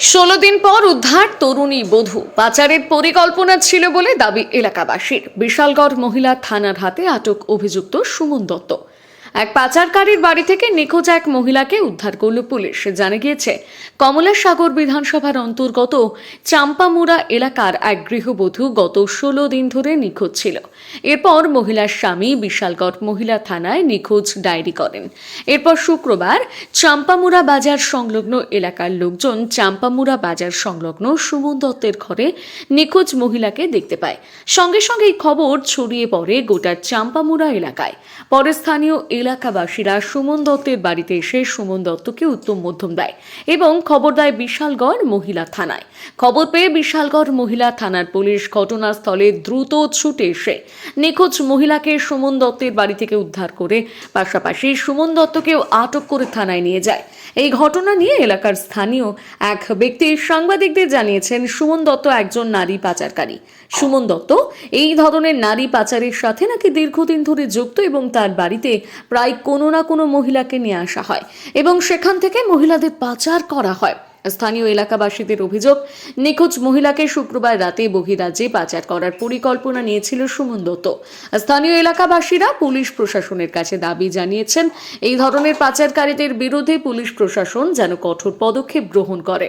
ষোলো দিন পর উদ্ধার তরুণী বধূ। পাচারের পরিকল্পনা ছিল বলে দাবি এলাকাবাসীর। বিশালগড় মহিলা থানার হাতে আটক অভিযুক্ত সুমন দত্ত। এক পাচারকারীর বাড়ি থেকে নিখোঁজ এক মহিলাকে উদ্ধার করল পুলিশ। জানা গিয়েছে, কমলাসাগর বিধানসভার অন্তর্গত চাম্পামুড়া এলাকার এক গৃহবধূ গত ষোলো দিন ধরে নিখোঁজ ছিল। এরপর মহিলার স্বামী বিশালগড় মহিলা থানায় নিখোঁজ ডায়েরি করেন। এরপর শুক্রবার চাম্পামুড়া বাজার সংলগ্ন এলাকার লোকজন চাম্পামুড়া বাজার সংলগ্ন সুমন দত্তের ঘরে নিখোঁজ মহিলাকে দেখতে পায়। সঙ্গে সঙ্গে এই খবর ছড়িয়ে পড়ে গোটা চাম্পামুড়া এলাকায়। পরে স্থানীয় এলাকাবাসীরা সুমন দত্তের বাড়িতে এসে সুমন দত্তকে উত্তম মধ্যম দেয় এবং খবর দেয় বিশালগড় মহিলা থানায়। খবর পেয়ে বিশালগড় মহিলা থানার পুলিশ ঘটনাস্থলে দ্রুত ছুটে এসে নিখোঁজ মহিলাকে সুমন দত্তের বাড়ি থেকে উদ্ধার করে পাশাপাশি সুমন দত্তকেও আটক করে থানায় নিয়ে যায়। এই ঘটনা নিয়ে এলাকার স্থানীয় এক ব্যক্তি সাংবাদিকদের জানিয়েছেন, সুমন দত্ত একজন নারী পাচারকারী। সুমন দত্ত এই ধরনের নারী পাচারের সাথে নাকি দীর্ঘদিন ধরে যুক্ত এবং তার বাড়িতে প্রায় কোনো না কোনো মহিলাকে নিয়ে আসা হয় এবং সেখান থেকে মহিলাদের পাচার করা হয়। স্থানীয় এলাকাবাসীদের অভিযোগ, নিখোঁজ মহিলাকে শুক্রবার রাতে বহিরাজ্যে পাচার করার পরিকল্পনা নিয়েছিল সুমন দত্ত। স্থানীয় এলাকাবাসীরা পুলিশ প্রশাসনের কাছে দাবি জানিয়েছেন, এই ধরনের পাচারকারীদের বিরুদ্ধে পুলিশ প্রশাসন যেন কঠোর পদক্ষেপ গ্রহণ করে।